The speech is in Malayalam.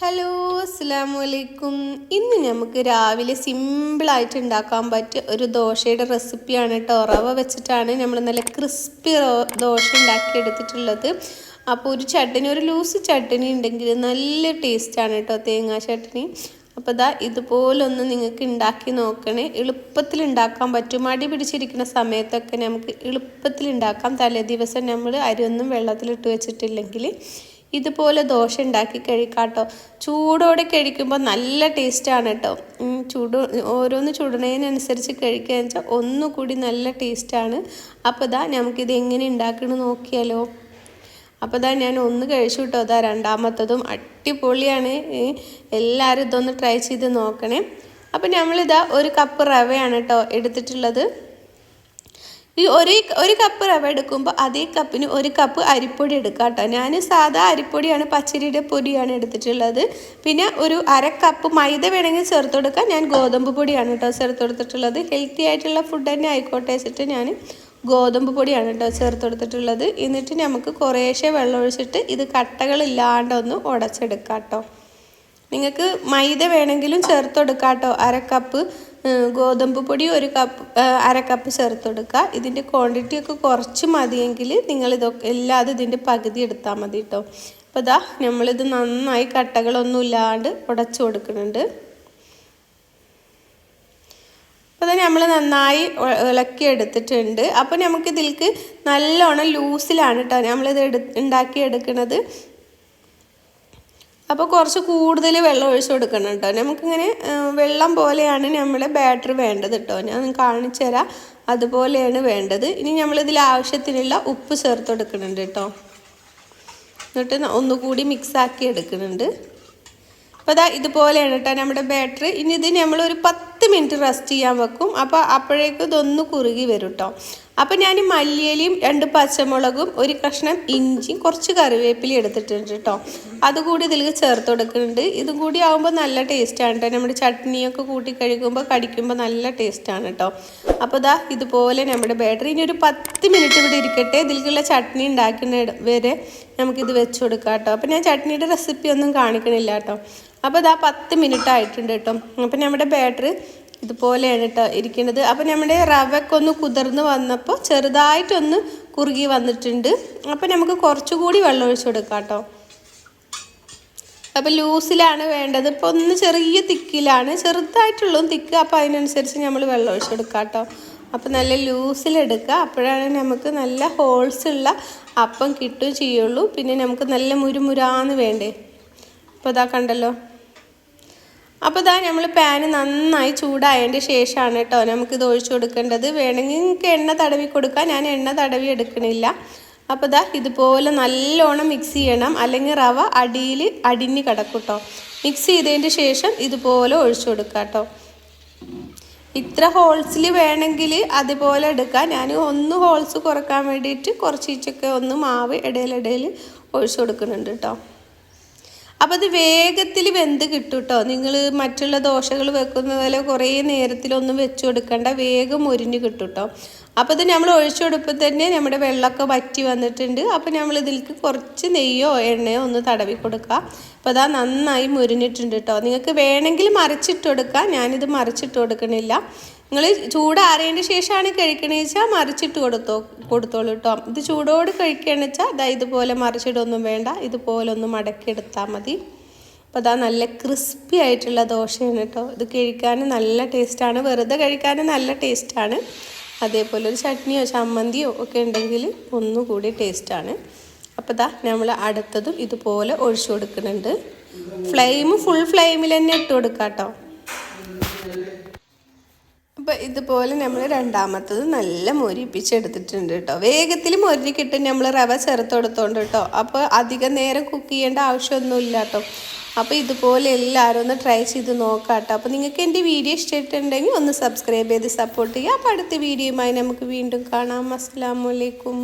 ഹലോ അസ്സാം വലൈക്കും ഇന്ന് നമുക്ക് രാവിലെ സിമ്പിളായിട്ട് ഉണ്ടാക്കാൻ പറ്റിയ ഒരു ദോശയുടെ റെസിപ്പിയാണ് കേട്ടോ റവ വെച്ചിട്ടാണ് നമ്മൾ നല്ല ക്രിസ്പി ദോശ ഉണ്ടാക്കിയെടുത്തിട്ടുള്ളത്. അപ്പോൾ ഒരു ചട്ടനി ഒരു ലൂസ് ചട്ടനി ഉണ്ടെങ്കിൽ നല്ല ടേസ്റ്റാണ് കേട്ടോ തേങ്ങാ ചട്ടനി. അപ്പോൾ ഇതാ ഇതുപോലൊന്ന് നിങ്ങൾക്ക് ഉണ്ടാക്കി നോക്കണേ. എളുപ്പത്തിൽ ഉണ്ടാക്കാൻ പറ്റും. മടി പിടിച്ചിരിക്കുന്ന സമയത്തൊക്കെ നമുക്ക് എളുപ്പത്തിൽ ഉണ്ടാക്കാം. തലേ ദിവസം നമ്മൾ അരിയൊന്നും വെള്ളത്തിലിട്ട് വെച്ചിട്ടില്ലെങ്കിൽ ഇതുപോലെ ദോശ ഉണ്ടാക്കി കഴിക്കാട്ടോ. ചൂടോടെ കഴിക്കുമ്പോൾ നല്ല ടേസ്റ്റാണ് കേട്ടോ ചൂട് ഓരോന്ന് ചുടുന്നതിനനുസരിച്ച് കഴിക്കുക വെച്ചാൽ ഒന്നുകൂടി നല്ല ടേസ്റ്റാണ് അപ്പോൾ ഇതാ നമുക്കിത് എങ്ങനെ ഉണ്ടാക്കണം നോക്കിയാലോ. അപ്പോൾ ഇതാ ഞാൻ ഒന്ന് കഴിച്ചു കേട്ടോ അതാ രണ്ടാമത്തതും അടിപൊളിയാണ്. എല്ലാവരും ഇതൊന്ന് ട്രൈ ചെയ്ത് നോക്കണേ. അപ്പോൾ നമ്മളിതാ ഒരു കപ്പ് റവയാണ് കേട്ടോ എടുത്തിട്ടുള്ളത്. ഈ ഒരു ഒരു കപ്പ് റവ എടുക്കുമ്പോൾ അതേ കപ്പിന് ഒരു കപ്പ് അരിപ്പൊടി എടുക്കുക കേട്ടോ ഞാൻ സാധാ അരിപ്പൊടിയാണ് പച്ചരിയുടെ പൊടിയാണ് എടുത്തിട്ടുള്ളത്. പിന്നെ ഒരു അര കപ്പ് മൈദ വേണമെങ്കിൽ ചേർത്ത് കൊടുക്കാം. ഞാൻ ഗോതമ്പ് പൊടിയാണ് കേട്ടോ ചേർത്ത് കൊടുത്തിട്ടുള്ളത്. ഹെൽത്തി ആയിട്ടുള്ള ഫുഡ് തന്നെ ആയിക്കോട്ടെ വെച്ചിട്ട് ഞാൻ ഗോതമ്പ് പൊടിയാണ് കേട്ടോ ചേർത്ത് കൊടുത്തിട്ടുള്ളത്. എന്നിട്ട് നമുക്ക് കുറേശ്ശെ വെള്ളം ഒഴിച്ചിട്ട് ഇത് കട്ടകളില്ലാണ്ടൊന്ന് ഉടച്ചെടുക്കാം കേട്ടോ നിങ്ങൾക്ക് മൈദ വേണമെങ്കിലും ചേർത്ത് കൊടുക്കാം കേട്ടോ അര കപ്പ് ഗോതമ്പ് പൊടി ഒരു കപ്പ് അര കപ്പ് ചേർത്ത് കൊടുക്കുക. ഇതിന്റെ ക്വാണ്ടിറ്റി ഒക്കെ കുറച്ച് മതിയെങ്കിൽ നിങ്ങൾ ഇതൊക്കെ എല്ലാതും ഇതിന്റെ പകുതി എടുത്താൽ മതി കേട്ടോ അപ്പോൾ ഇതാ നമ്മളിത് നന്നായി കട്ടകളൊന്നും ഇല്ലാണ്ട് ഉടച്ചു കൊടുക്കുന്നുണ്ട്. അപ്പോൾ നമ്മൾ നന്നായി ഇളക്കി എടുത്തിട്ടുണ്ട്. അപ്പോൾ നമുക്കിതിലേക്ക് നല്ലോണം ലൂസിലാണ് കേട്ടോ നമ്മളിത് എടു ഉണ്ടാക്കി എടുക്കുന്നത്. അപ്പോൾ കുറച്ച് കൂടുതൽ വെള്ളം ഒഴിച്ച് കൊടുക്കണം കേട്ടോ നമുക്കിങ്ങനെ വെള്ളം പോലെയാണ് നമ്മളെ ബാറ്ററി വേണ്ടത് കേട്ടോ ഞാൻ കാണിച്ചു തരാം. അതുപോലെയാണ് വേണ്ടത്. ഇനി നമ്മളിതിൽ ആവശ്യത്തിനുള്ള ഉപ്പ് ചേർത്ത് കൊടുക്കുന്നുണ്ട് കേട്ടോ എന്നിട്ട് ഒന്നുകൂടി മിക്സാക്കി എടുക്കുന്നുണ്ട്. അപ്പോൾ അതാ ഇതുപോലെയാണ് കേട്ടോ നമ്മുടെ ബാറ്ററി ഇനി ഇത് നമ്മളൊരു പത്ത് മിനിറ്റ് റെസ്റ്റ് ചെയ്യാൻ വെക്കും. അപ്പോൾ അപ്പോഴേക്കും ഇതൊന്ന് കുറുകി വരും കേട്ടോ അപ്പോൾ ഞാൻ മല്ലിയിലയും രണ്ട് പച്ചമുളകും ഒരു കഷ്ണം ഇഞ്ചിയും കുറച്ച് കറിവേപ്പില എടുത്തിട്ടുണ്ട് കേട്ടോ അതുകൂടി ഇതിൽ ചേർത്ത് കൊടുക്കുന്നുണ്ട്. ഇതും കൂടി ആകുമ്പോൾ നല്ല ടേസ്റ്റാണ് കേട്ടോ നമ്മുടെ ചട്നിയൊക്കെ കൂട്ടി കഴിക്കുമ്പോൾ കടിക്കുമ്പോൾ നല്ല ടേസ്റ്റാണ് കേട്ടോ അപ്പോൾ ഇതാ ഇതുപോലെ നമ്മുടെ ബാറ്ററി ഇനി ഒരു പത്ത് മിനിറ്റ് ഇവിടെ ഇരിക്കട്ടെ. ഇതിലേക്കുള്ള ചട്നി ഉണ്ടാക്കുന്ന വരെ നമുക്കിത് വെച്ച് കൊടുക്കാം കേട്ടോ അപ്പോൾ ഞാൻ ചട്നിയുടെ റെസിപ്പി ഒന്നും കാണിക്കണില്ല കേട്ടോ അപ്പോൾ ഇതാ പത്ത് മിനിറ്റ് ആയിട്ടുണ്ട് കേട്ടോ. അപ്പോൾ നമ്മുടെ ബാറ്ററി ഇതുപോലെയാണ് കേട്ടോ ഇരിക്കുന്നത്. അപ്പോൾ നമ്മുടെ റവയ്ക്ക് ഒന്ന് കുതിർന്ന് വന്നപ്പോൾ ചെറുതായിട്ടൊന്ന് കുറുകി വന്നിട്ടുണ്ട്. അപ്പോൾ നമുക്ക് കുറച്ചുകൂടി വെള്ളം ഒഴിച്ചു കൊടുക്കാം കേട്ടോ. അപ്പോൾ ലൂസിലാണ് വേണ്ടത്. ഇപ്പോൾ ഒന്ന് ചെറിയ തിക്കിലാണ്. ചെറുതായിട്ടുള്ളതും തിക്ക്. അപ്പോൾ അതിനനുസരിച്ച് നമ്മൾ വെള്ളം ഒഴിച്ചു കൊടുക്കാം കേട്ടോ. അപ്പോൾ നല്ല ലൂസിലെടുക്കുക അപ്പോഴാണ് നമുക്ക് നല്ല ഹോൾസ് ഉള്ള അപ്പം കിട്ടുകയും ചെയ്യുള്ളൂ. പിന്നെ നമുക്ക് നല്ല മുരുമുരാന്ന് വേണ്ടേ? അപ്പോൾ ഇതാ കണ്ടല്ലോ. അപ്പോൾ ഇതാ നമ്മൾ പാന് നന്നായി ചൂടായതിന്റെ ശേഷമാണ് കേട്ടോ ഇത് ഒഴിച്ചു കൊടുക്കേണ്ടത്. വേണമെങ്കിൽ നിങ്ങൾക്ക് എണ്ണ തടവി കൊടുക്കാം. ഞാൻ എണ്ണ തടവി എടുക്കണില്ല. അപ്പോൾ ഇതാ ഇതുപോലെ നല്ലോണം മിക്സ് ചെയ്യണം. അല്ലെങ്കിൽ റവ അടിയിൽ അടിഞ്ഞ് കിടക്കും കേട്ടോ മിക്സ് ചെയ്തതിന്റെ ശേഷം ഇതുപോലെ ഒഴിച്ചു കൊടുക്കുക കേട്ടോ ഇത്ര ഹോൾസിൽ വേണമെങ്കിൽ അതുപോലെ എടുക്കാം. ഞാൻ ഒന്ന് ഹോൾസ് കുറയ്ക്കാൻ വേണ്ടിയിട്ട് കുറച്ചൊക്കെ ഒന്ന് മാവ് ഇടയിലിടയിൽ ഒഴിച്ചു കൊടുക്കുന്നുണ്ട് കേട്ടോ അപ്പോൾ അത് വേഗത്തിൽ വെന്ത് കിട്ടും കേട്ടോ നിങ്ങൾ മറ്റുള്ള ദോശകൾ വെക്കുന്ന പോലെ കുറേ നേരത്തിലൊന്നും വെച്ച് കൊടുക്കണ്ട. വേഗം മുരിഞ്ഞ് കിട്ടും കേട്ടോ അപ്പോൾ ഇത് നമ്മൾ ഒഴിച്ചു കൊടുപ്പോൾ തന്നെ നമ്മുടെ വെള്ളമൊക്കെ വറ്റി വന്നിട്ടുണ്ട്. അപ്പോൾ നമ്മൾ ഇതിലേക്ക് കുറച്ച് നെയ്യോ എണ്ണയോ ഒന്ന് തടവി കൊടുക്കുക. അപ്പോൾ അതാ നന്നായി മുരിഞ്ഞിട്ടുണ്ട് കേട്ടോ നിങ്ങൾക്ക് വേണമെങ്കിൽ മറിച്ചിട്ട് കൊടുക്കുക ഞാനിത് മറിച്ചിട്ട് കൊടുക്കണില്ല. നിങ്ങൾ ചൂടാറിയതിന്റെ ശേഷമാണ് കഴിക്കണമെന്ന് വെച്ചാൽ മറിച്ചിട്ട് കൊടുത്തോ കൊടുത്തോളൂ കേട്ടോ ഇത് ചൂടോട് കഴിക്കുകയെന്ന് വെച്ചാൽ അതാ ഇതുപോലെ മറിച്ചിടൊന്നും വേണ്ട ഇതുപോലെ ഒന്ന് മടക്കിയെടുത്താൽ മതി. അപ്പോൾ അതാ നല്ല ക്രിസ്പി ആയിട്ടുള്ള ദോശയാണ് കേട്ടോ ഇത് കഴിക്കാൻ നല്ല ടേസ്റ്റാണ് വെറുതെ കഴിക്കാൻ നല്ല ടേസ്റ്റാണ്. അതേപോലെ ഒരു ചട്നിയോ ചമ്മന്തിയോ ഒക്കെ ഉണ്ടെങ്കിൽ ഒന്നുകൂടി ടേസ്റ്റാണ്. അപ്പോൾ ദാ നമ്മൾ അടുത്തതും ഇതുപോലെ ഒഴിച്ചു കൊടുക്കുന്നുണ്ട്. ഫ്ലെയിം ഫുൾ ഫ്ലെയിമിൽ തന്നെ ഇട്ട് കൊടുക്കാം കേട്ടോ അപ്പോൾ ഇതുപോലെ നമ്മൾ രണ്ടാമത്തത് നല്ല മൊരിപ്പിച്ചെടുത്തിട്ടുണ്ട് കേട്ടോ. വേഗത്തിൽ മൊരി കിട്ടും നമ്മൾ റവ ചേർത്ത് കൊടുത്തോണ്ട് കേട്ടോ. അപ്പോൾ അധികം നേരം കുക്ക് ചെയ്യേണ്ട ആവശ്യമൊന്നുമില്ല കേട്ടോ. അപ്പോൾ ഇതുപോലെ എല്ലാവരും ഒന്ന് ട്രൈ ചെയ്ത് നോക്കാം കേട്ടോ. അപ്പോൾ നിങ്ങൾക്ക് എന്റെ വീഡിയോ ഇഷ്ടമായിട്ടുണ്ടെങ്കിൽ ഒന്ന് സബ്സ്ക്രൈബ് ചെയ്ത് സപ്പോർട്ട് ചെയ്യുക. അപ്പോൾ അടുത്ത വീഡിയോയുമായി നമുക്ക് വീണ്ടും കാണാം. അസ്സാം വലൈക്കും